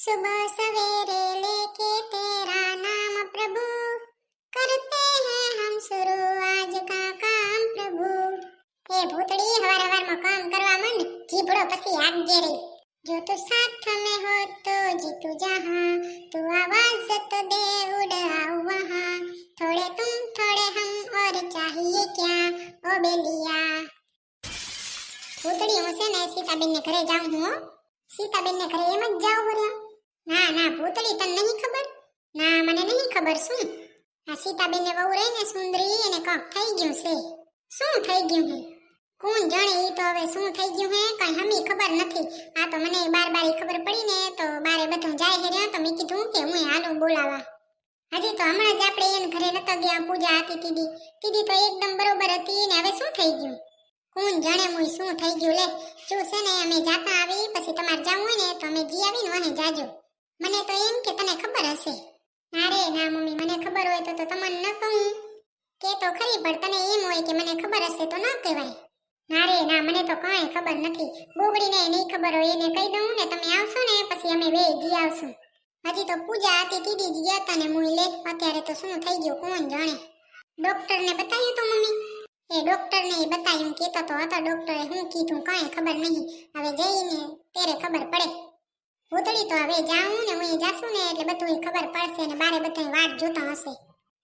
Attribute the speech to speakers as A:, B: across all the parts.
A: सुबह सवेरे लेके तेरा नाम प्रभु। करते हैं हम शुरू आज का काम प्रभु। ए भूतड़ी हवर हवर मकाम करवा मन जीबड़ो पसी आग गेरी जो तू साथ में हो तो जीतू जहाँ, तू आवाज़ तो दे उड़ाओ वहाँ। थोड़े तुम, थोड़े हम, और चाहिए क्या, ओ बेलिया? भूतड़ी से मैं सीताबेन ने घरे जाऊँ हूँ सीताबेन ने घरे मत जाओ हो ના ના પૂતળી તને નહીં ખબર? ના, મને નહીં ખબર, શું? આ સીતાબેન ને વહુ રહી ને સુંદરી, એને કંઈક થઈ ગયું છે. શું થઈ ગયું હે કોણ જાણે એ તો હવે શું થઈ ગયું હે કઈ હમી ખબર નથી. આ તો મને બાર બાર ખબર પડી ને, તો બારે બધું જાય હે તો મેં કીધું કે હું હાલું બોલાવા. હજી તો હમણાં જ આપણે એને ઘરે નતો ગયા, પૂજા હતી દીદી તીદી તો એકદમ બરોબર હતી ને હવે શું થઈ ગયું? કોણ જાણે હું શું થઈ ગયું લે. જો છે ને, અમે જાતા આવી પછી તમારે જવું હોય ને, તો અમે જી આવીને અને જાજો. મને તો એમ કે તને ખબર હશે. ના રે, ના મમ્મી, મને ખબર હોય તો તો તમને ન કહું. કે તો ખરી, પણ તને એમ હોય કે મને ખબર હશે તો ન કહેવાય. ના રે, ના, મને તો કાંઈ ખબર નથી. બોગડીને નહીં ખબર હોય એને કહી દઉં ને તમે આવશો ને, પછી અમે બે જી આવશું. હજી તો પૂજા હતી કીધી જ ગયા હતા ને હું લે. અત્યારે તો શું થઈ ગયું કોણ જાણે? ડોક્ટરને બતાવ્યું તો મમ્મી? એ ડોક્ટરને એ બતાવ્યું કહેતો તો હતો ડોક્ટરે શું કીધું, કાંઈ ખબર નહીં. હવે જઈને ત્યારે ખબર પડે. ભૂતળી તો હવે જાઉં ને, હું જાશું ને, એટલે બધું ખબર પડશે ને બારે બધા વાટ જોતા હશે.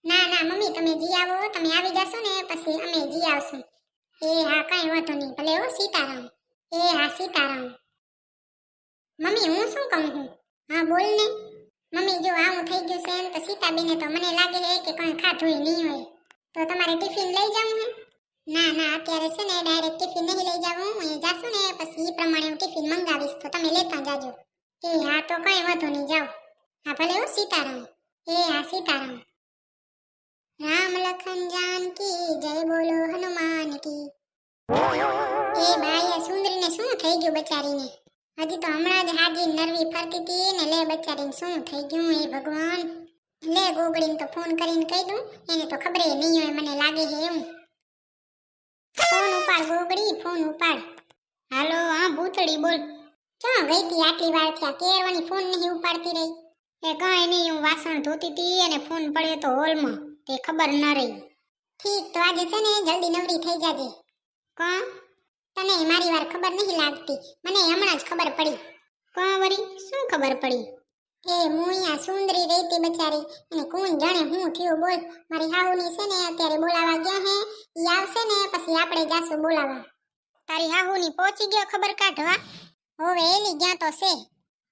A: ના ના, મમ્મી, તમે જી આવો, તમે આવી જશો ને, પછી અમે જી આવશું. એ હા, કઈ વાંધો નહીં, ભલે હો, સીતારામ. એ હા, સીતારામ. મમ્મી, હું શું કહું છું હા, બોલ ને. મમ્મી, જો આવું થઈ ગયું છે ને તો સીતાબેને તો મને લાગે છે કે કંઈ ખાધું નહીં હોય. તો તમારે ટિફિન લઈ જવું હે? ના ના, અત્યારે છે ને, ડાયરેક્ટ ટિફિન નહીં લઈ જાવું, હું જાશું ને, પછી એ પ્રમાણે હું ટિફિન મંગાવીશ, તો તમે લેતા જાજો. એ હા તો કઈ વાંધો નહીં, જાઓ. હા ભલે હું, સીતારામ. એ હા સીતારામ. રામ લખન જાનકી જય બોલો હનુમાન કી. એ બાઈ આ સુંદરીને શું થઈ ગયું બચારીને? હજી તો હમણાં જ હાજી નરવી ફરતી હતી ને લે બચારીને શું થઈ ગયું એ ભગવાન? લે ગોગડીને તો ફોન કરીને કહી દઉં, એને તો ખબર નહીં હોય, મને લાગે છે એવું. ફોન ઉપાડ ગોગડી ફોન ઉપાડ. હાલો, હા, ભૂતળી બોલ. ક્યાં ગઈ તી આટલી વાર થયા? કેરવાની ફોન નહીં ઉપાડતી રહી. એ કાંઈ નહીં, હું વાસણ ધોતી હતી અને ફોન પડ્યો તો હોલમાં. તે ખબર ન રહી. ઠીક, તો આજે છે ને જલ્દી નવરી થઈ જાજે. કા? તને મારી વાર ખબર નહીં લાગતી. મને હમણાં જ ખબર પડી. કા વરી? શું ખબર પડી? એ અહીંયા સુંદરી રહેતી બચારી. અને કોણ જાણે હું થયું બોલ. મારી હાહુની છે ને અત્યારે બોલાવા ગયા હે. ઈ આવશે ને પછી આપણે જાશું બોલાવા. તારી હાહુની પહોંચી ગયો ખબર કાઢવા? હવે એલી ગયા તો છે?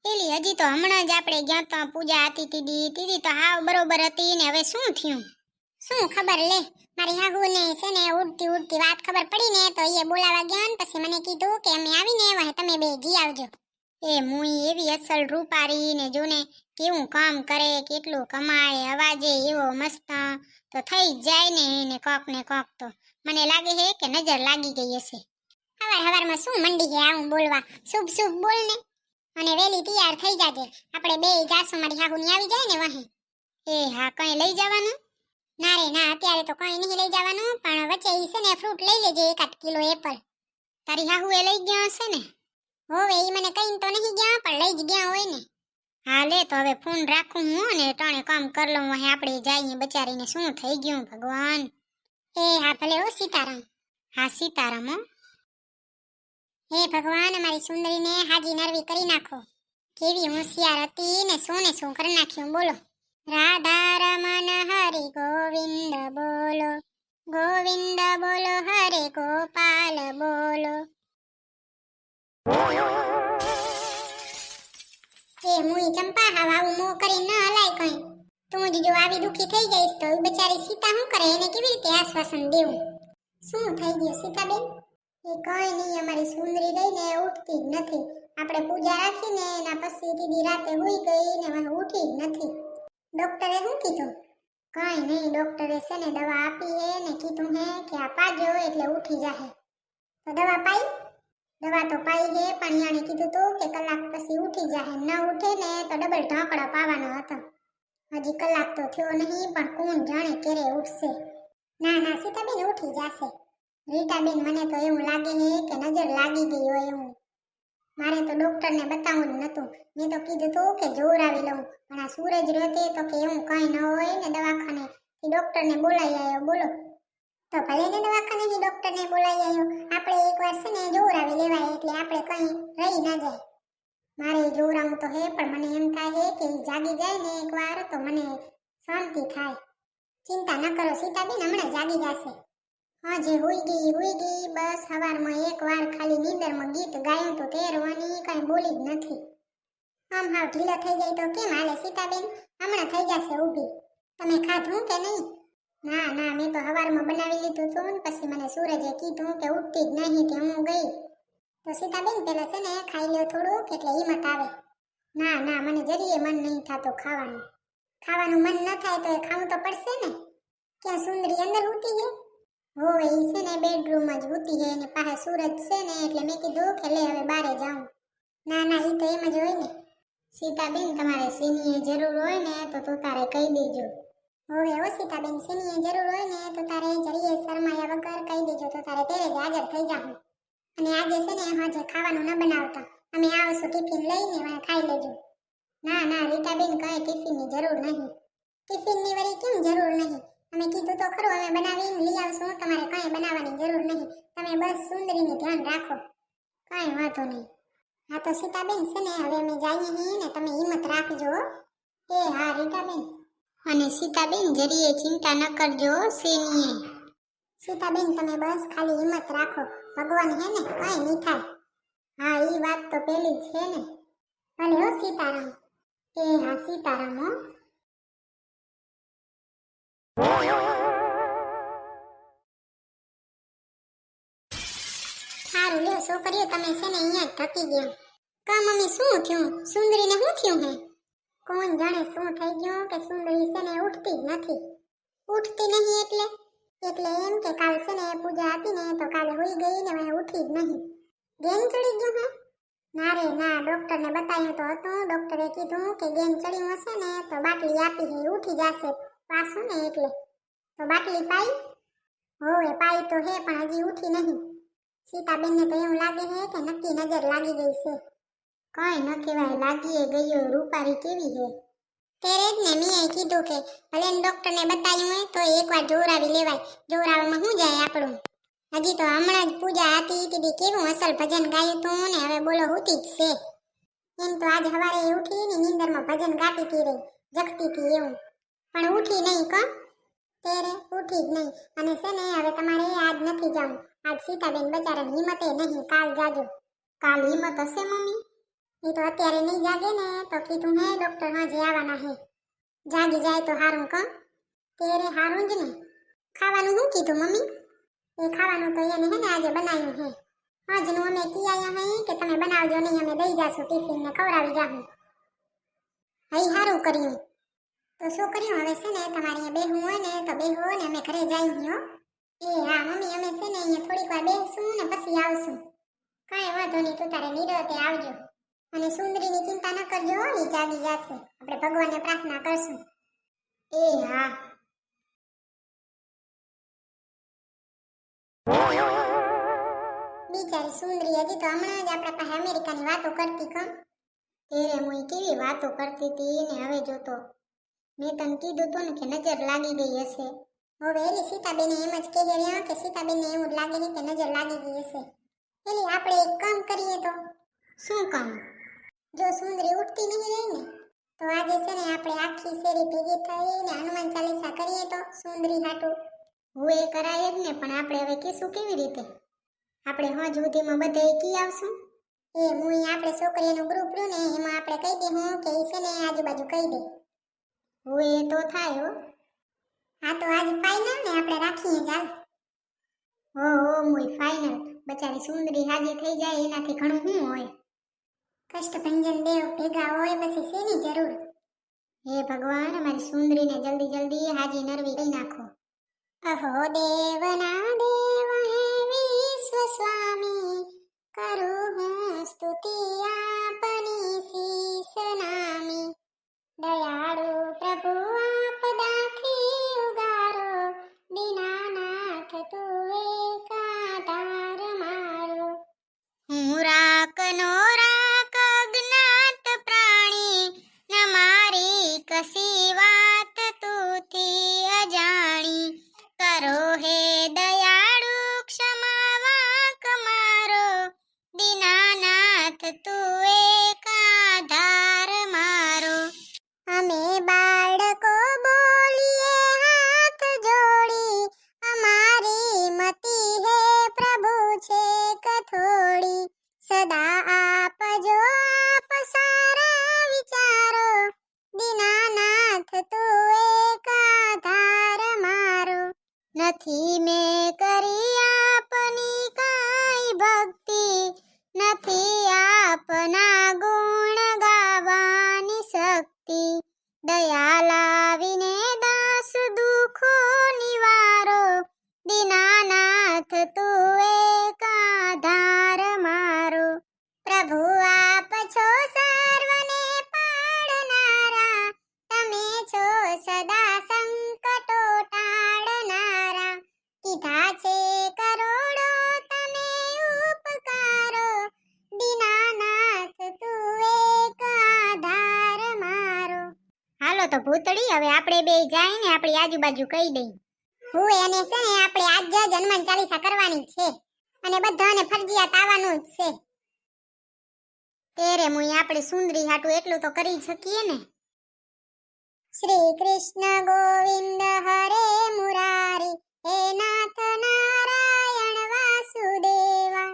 A: એલી હજી તો હમણાં જ આપણે ગયા તો પૂજા હતી તીદી તીદી તો હાવ બરોબર હતી ને હવે શું થયું? શું ખબર લે? મારી હાહુને છે ને ઉડતી ઉડતી વાત ખબર પડી ને તો એ બોલાવા ગયા ને પછી મને કીધું કે અમે આવીને એવા તમે બે જી આવજો. એ મુઈ એવી અસલ રૂપારી ને જોને કેવું કામ કરે, કેટલું કમાય, અવાજે એવો મસ્ત, તો થઈ જાય ને એને કોક ને કોક તો. મને લાગે છે કે નજર લાગી ગઈ હશે. હવાર હવારમાં શું મંડી છે આવું બોલવા? શુભ શુભ બોલ ને. અને વેલી તૈયાર થઈ જાજે. આપણે બે જાસુ મારી હાહુની આવી જાય ને વાહે. એ હા, કઈ લઈ જવાનું? ના રે, ના, અત્યારે તો કઈ નહીં લઈ જવાનું, પણ વચ્ચે ઈ છે ને ફ્રૂટ લઈ લેજે એકાદ કિલો એપલ તારી હાહુ એ લઈ ગયા હશે ને? હોવે, ઈ મને કઈ તો નહીં ગયા, પણ લઈ જ ગયા હોય ને. હા, લે તો હવે ફોન રાખું હું અને ટાણે કામ કર લઉં અહીં આપણે જઈએ બચારીને. શું થઈ ગયું ભગવાન? એ હા, ભલે હો સીતારામ. હા, સીતારામ હો. હે ભગવાન અમારી સુંદરીને હાજી નરવી કરી નાખો. કેવી હોશિયાર હતી ને શું ને શું કરી નાખ્યું, બોલો. રાધા રમન હરિ ગોવિંદ બોલો. ગોવિંદ બોલો, હરે ગોપાલ બોલો. એ મુઈ ચંપા હા આવું મોં કરી ન હલાય કઈ. તું જ જો આવી દુખી થઈ જઈશ તો બિચારી સીતા શું કરે? એને કેવી રીતે આશ્વાસન દેવું? શું થઈ ગયું સીતાબેન? એ કઈ નહીં, અમારી સુંદરી રહીને ઉઠતી જ નથી. આપણે પૂજા રાખીને એના પછી દીદી રાતે હોઈ ગઈ ને હવે ઉઠી જ નથી. ડોક્ટરે શું કીધું? કઈ નહીં, ડોક્ટરે છે ને દવા આપી હે ને કીધું હે કે આ પાજો એટલે ઉઠી જાહે. તો દવા પાઈ? દવા તો પાઈ હે, પણ યાણે કીધું તું કે કલાક પછી ઉઠી જાહે. ન ઉઠે ને તો ડબલ ઢાંકડા પાવાનો હતો. હજી કલાક તો થયો નહીં, પણ કોણ જાણે ક્યારે ઉઠશે. ના ના, સીતાબેન ઉઠી જાશે. રીટાબેન મને તો એવું લાગે છે કે નજર લાગી ગઈ હોય એવું. મારે તો ડૉક્ટરને બતાવવું નતું. મેં તો કીધું તું કે જોરાવી લઉં. પણ આ સૂરજ રહેતે તો કે એવું કંઈ ન હોય ને દવાખાને. એ ડૉક્ટરને બોલાઈ આવ્યો બોલો. તો ભલે ને દવાખાનેથી ડૉક્ટરને બોલાઈ આવ્યો આપણે એકવાર છે ને જોરાવી લેવાય એટલે આપણે કંઈ રહી ના જાય. મારે જોરાવું તો હે, પણ મને એમ થાય છે કે જાગી જાય ને એકવાર તો મને શાંતિ થાય. ચિંતા ન કરો, સીતાબેન હમણાં જાગી જશે. હા, જે હુઈ ગઈ હોઈ ગઈ. બસ, સવારમાં એક વાર ખાલી નીંદરમાં ગીત ગાયું તો તેરવાની કાંઈ બોલી જ નથી. આમ હાવ ઢીલો થઈ જાય તો કેમ હાલે સીતાબેન? હમણાં થઈ જશે ઊભી. તમે ખાધું કે નહીં? ના ના, મેં તો સવારમાં બનાવી લીધું હતું ને પછી મને સૂરજે કીધું કે ઉઠતી જ નહીં કે હું ગઈ. તો સીતાબેન પેલા છે ને ખાઈ લ્યો થોડુંક એટલે હિંમત આવે. ના ના, મને જરીએ મન નહીં થતું ખાવાનું. ખાવાનું મન ન થાય તો એ ખાવું તો પડશે ને. ક્યાં સુંદરી અંદર ઉતી છે હોવે ઈ છે ને બેડરૂમ જ ઉતી છે એની પાસે સૂરજ છે ને એટલે મેં કીધું કે લે હવે બારે જાઉં. ના ના એ તો એમ જ હોય ને. સીતાબેન, તમારે સિનીએ જરૂર હોય ને તો તું તારે કહી દેજો. હોવે હો સીતાબેન, સિનીએ જરૂર હોય ને તો તારે જરીએ શરમાયા વગર કહી દેજો, તો તારે તેરે જ હાજર થઈ જાઉં અને આજે છે ને હાજે ખાવાનું ન બનાવતા. અમે આવશું ટિફિન લઈને અને ખાઈ લેજો. ના ના, રીટાબેન કઈ ટિફિનની જરૂર નહીં. ટિફિનની વળી કેમ જરૂર નહીં? અમે કીધું તો ખરું અમે બનાવીને લઈ આવશું. તમારે કાંઈ બનાવવાની જરૂર નહીં. તમે બસ સુંદરીને ધ્યાન રાખો. કાંઈ વાંધો નહીં. હા તો સીતાબેન છે ને, હવે અમે જઈએ છીએ ને, તમે હિંમત રાખજો. એ હા, રીટાબેન. અને સીતાબેન જરીએ ચિંતા ન કરજો સેનીએ. સીતાબેન, તમે બસ ખાલી હિંમત રાખો. ભગવાન હે ને, કાંઈ નહીં થાય. હા એ વાત તો પેલી જ છે ને. ભલે હો સીતારામ. એ હા, સીતારામ હો. સારું લ્યો, છોકરીઓ, તમે છે ને અહીંયા જ થકી ગયા. કા મમ્મી, શું થયું? સુંદરીને શું થયું હે? કોણ જાણે શું થઈ ગયું કે સુંદરી છે ને ઉઠતી જ નથી? ઉઠતી નહીં એટલે? એટલે એમ કે કાલ છે ને પૂજા હતી ને તો કાલે હોઈ ગઈ ને હવે ઉઠી જ નહીં. ગેન ચડી ગયું હે? ના રે, ના, ડોક્ટરને બતાવ્યું તો હતું. ડોક્ટરે કીધું કે ગેન ચડ્યું હશે ને તો બાટલી આપી છે ઉઠી જશે. પાછું ને એટલે. તો બાટલી પાઈ. હોવે, પાઈ તો હે, પણ હજી ઉઠી નહીં. સીતાબેનને તો એવું લાગે છે કે નક્કી નજર લાગી ગઈ છે. કઈ ન કહેવાય, લાગીએ ગયો રૂપારી કેવી છે ત્યારે જ ને મેં કીધું કે, ભલે ને બતાવ્યું હોય, તો એકવાર જોરાવી લેવાય. જોરાવામાં શું જાય આપણું? હજી તો હમણાં જ પૂજા હતી દીદી કેવું અસલ ભજન ગાયું તું ને? હવે બોલો હુતી જ છે. એમ તો આજ સવારે ઉઠી ને નીંદરમાં ભજન ગાતી હતી રહી જગતી હતી એવું. પણ ઉઠી નહીં કો. તેરે ઉઠી જ નહીં. અને છે ને, હવે તમારે આજ નથી જવું. આજ સીતાબેન બચારાને હિંમતે નહીં, કાલ જાજો. કાલ હિંમત હશે, મમ્મી? એ તો અત્યારે નહીં જાગે ને, તો કીધું હે ડોક્ટર હાજે આવવાના હે. જાગી જાય તો હારું, ક. તેરે હારું જ ને. ખાવાનું શું કીધું, મમ્મી? એ ખાવાનું તો એને હે ને, આજે બનાવ્યું હે. આજનું અમે કી આયા હે કે તમે બનાવજો નહીં, અમે દઈ જાશું ટિફિન ને ખવડાવી જાહું. હઈ હારું કર્યું. તો શું કર્યું હવે છે ને તમારે બે હું હોય ને તો બેહો ને અમે ઘરે જઈ ગયો. એ હા, મમ્મી, અમે છે ને અહીંયા થોડીક વાર બેસું ને પછી આવશું. કાંઈ વાંધો નહીં, તું તારે નિરતે આવજો. અને સુંદરીની ચિંતા ન કરજો એ જાગી જશે. આપણે ભગવાનને પ્રાર્થના કરશું. એ હા. બિચારી સુંદરી હજી તો હમણાં જ આપણા પાસે અમેરિકાની વાતો કરતી કમ તેરે હું કેવી વાતો કરતી હતી ને હવે જોતો મેં તને કીધું તું ને કે નજર લાગી ગઈ હશે. હવે એલી સીતાબેને એમ જ કહે રહ્યા કે સીતાબેનને એવું લાગે કે નજર લાગી ગઈ હશે. એલી આપણે એક કામ કરીએ તો. શું કામ? જો સુંદરી ઉઠતી નહીં રહે ને, તો આજે છે ને આપણે આખી શેરી ભેગી થઈને હનુમાન ચાલીસા કરીએ તો સુંદરી હાટું. હું એ કરાય જ ને પણ આપણે હવે કીશું કેવી રીતે? આપણે હજ સુધીમાં બધે કી આવશું? એ હું આપણે છોકરીનું ગ્રુપ રહ્યું ને, એમાં આપણે કહી દે હું કે છે ને આજુબાજુ કહી દે. હું એ તો થાય હો. હા તો આજ ફાઇનલ ને આપણે રાખીએ ચાલ. હો હો મુય ફાઇનલ બચારી સુંદરી હાજી થઈ જાય એનાથી ઘણું શું હોય. કષ્ટભંજન દેવ ભેગા હોય પછી શેની જરૂર? હે ભગવાન, અમારી સુંદરીને જલ્દી જલ્દી હાજી નરવી કરી નાખો. અહો દેવના દેવ હે વિશ્વ સ્વામી. કરું હું સ્તુતિ આપની શીશ નામી. Daiaro Prabhu બે જાય ને આપણી આજુબાજુ કહી દઈ. હું એને છે ને આપણે આજ જ હનુમાન ચાલીસા કરવાની છે અને બધાને ફરજિયાત આવવાનું જ છે. તેરે મુઈ આપણે સુંદરી હાટું એટલું તો કરી શકીએ ને. શ્રી કૃષ્ણ ગોવિંદ હરે મુરારી, હે નાથ નારાયણ વાસુદેવા.